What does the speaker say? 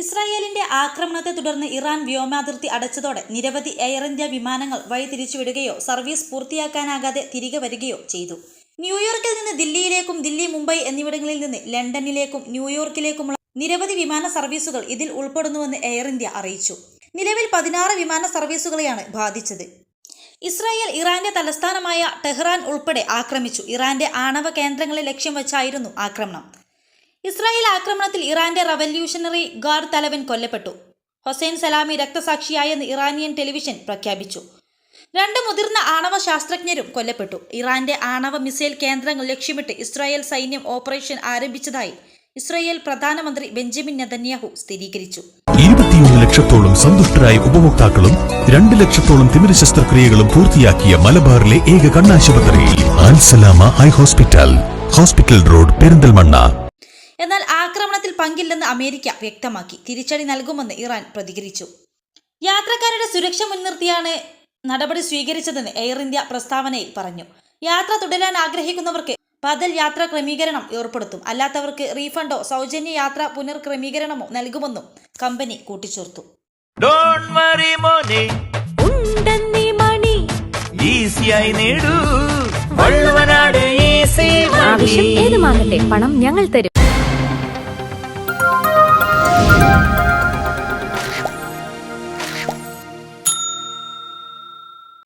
ഇസ്രായേലിന്റെ ആക്രമണത്തെ തുടർന്ന് ഇറാൻ വ്യോമാതിർത്തി അടച്ചതോടെ നിരവധി എയർ ഇന്ത്യ വിമാനങ്ങൾ വഴി തിരിച്ചുവിടുകയോ സർവീസ് പൂർത്തിയാക്കാനാകാതെ തിരികെ വരികയോ ചെയ്തു. ന്യൂയോർക്കിൽ നിന്ന് ദില്ലിയിലേക്കും ദില്ലി മുംബൈ എന്നിവിടങ്ങളിൽ നിന്ന് ലണ്ടനിലേക്കും ന്യൂയോർക്കിലേക്കുമുള്ള നിരവധി വിമാന സർവീസുകൾ ഇതിൽ ഉൾപ്പെടുന്നുവെന്ന് എയർ ഇന്ത്യ അറിയിച്ചു. നിലവിൽ പതിനാറ് വിമാന സർവീസുകളെയാണ് ബാധിച്ചത്. ഇസ്രായേൽ ഇറാന്റെ തലസ്ഥാനമായ ടെഹ്റാൻ ഉൾപ്പെടെ ആക്രമിച്ചു. ഇറാന്റെ ആണവ കേന്ദ്രങ്ങളെ ലക്ഷ്യം വെച്ചായിരുന്നു ആക്രമണം. ഇസ്രായേൽ ആക്രമണത്തിൽ ഇറാന്റെ റവല്യൂഷണറി ഗാർഡ് തലവൻ കൊല്ലപ്പെട്ടു. ഹൊസൈൻ സലാമി രക്തസാക്ഷിയായെന്ന് ഇറാനിയൻ ടെലിവിഷൻ പ്രഖ്യാപിച്ചു. രണ്ട് മുതിർന്ന ആണവ ശാസ്ത്രജ്ഞരും കൊല്ലപ്പെട്ടു. ഇറാന്റെ ആണവ മിസൈൽ കേന്ദ്രങ്ങൾ ലക്ഷ്യമിട്ട് ഇസ്രായേൽ സൈന്യം ഓപ്പറേഷൻ ആരംഭിച്ചതായി ഇസ്രായേൽ പ്രധാനമന്ത്രി ബെഞ്ചമിൻ നെതന്യാഹു സ്ഥിരീകരിച്ചു. ഇരുപത്തിയൊന്ന് ലക്ഷത്തോളം സന്തുഷ്ടരായ ഉപഭോക്താക്കളും രണ്ട് ലക്ഷത്തോളം തിമിര ശസ്ത്രക്രിയകളും പൂർത്തിയാക്കിയ മലബാറിലെ ഏക കണ്ണാശുപത്രി Al Salama eye hospital. Hospital road Perinthalmanna. എന്നാൽ ആക്രമണത്തിൽ പങ്കില്ലെന്ന് അമേരിക്ക വ്യക്തമാക്കി. തിരിച്ചടി നൽകുമെന്ന് ഇറാൻ പ്രതികരിച്ചു. യാത്രക്കാരുടെ സുരക്ഷ മുൻനിർത്തിയാണ് നടപടി സ്വീകരിച്ചതെന്ന് എയർ ഇന്ത്യ പ്രസ്താവനയിൽ പറഞ്ഞു. യാത്ര തുടരാൻ ആഗ്രഹിക്കുന്നവർക്ക് ബദൽ യാത്രാ ക്രമീകരണം ഏർപ്പെടുത്തും. അല്ലാത്തവർക്ക് റീഫണ്ടോ സൗജന്യ യാത്ര പുനർക്രമീകരണമോ നൽകുമെന്നും കമ്പനി കൂട്ടിച്ചേർത്തു. ഡോണ്ട് വറി മോനെ. ഉണ്ടെന്നീ മണി. ഈസിയായി നേടൂ. വള്ളുവനാട് ഈസി ആവശ്യം ഏതുമാകട്ടെ പണം ഞങ്ങൾ തരും.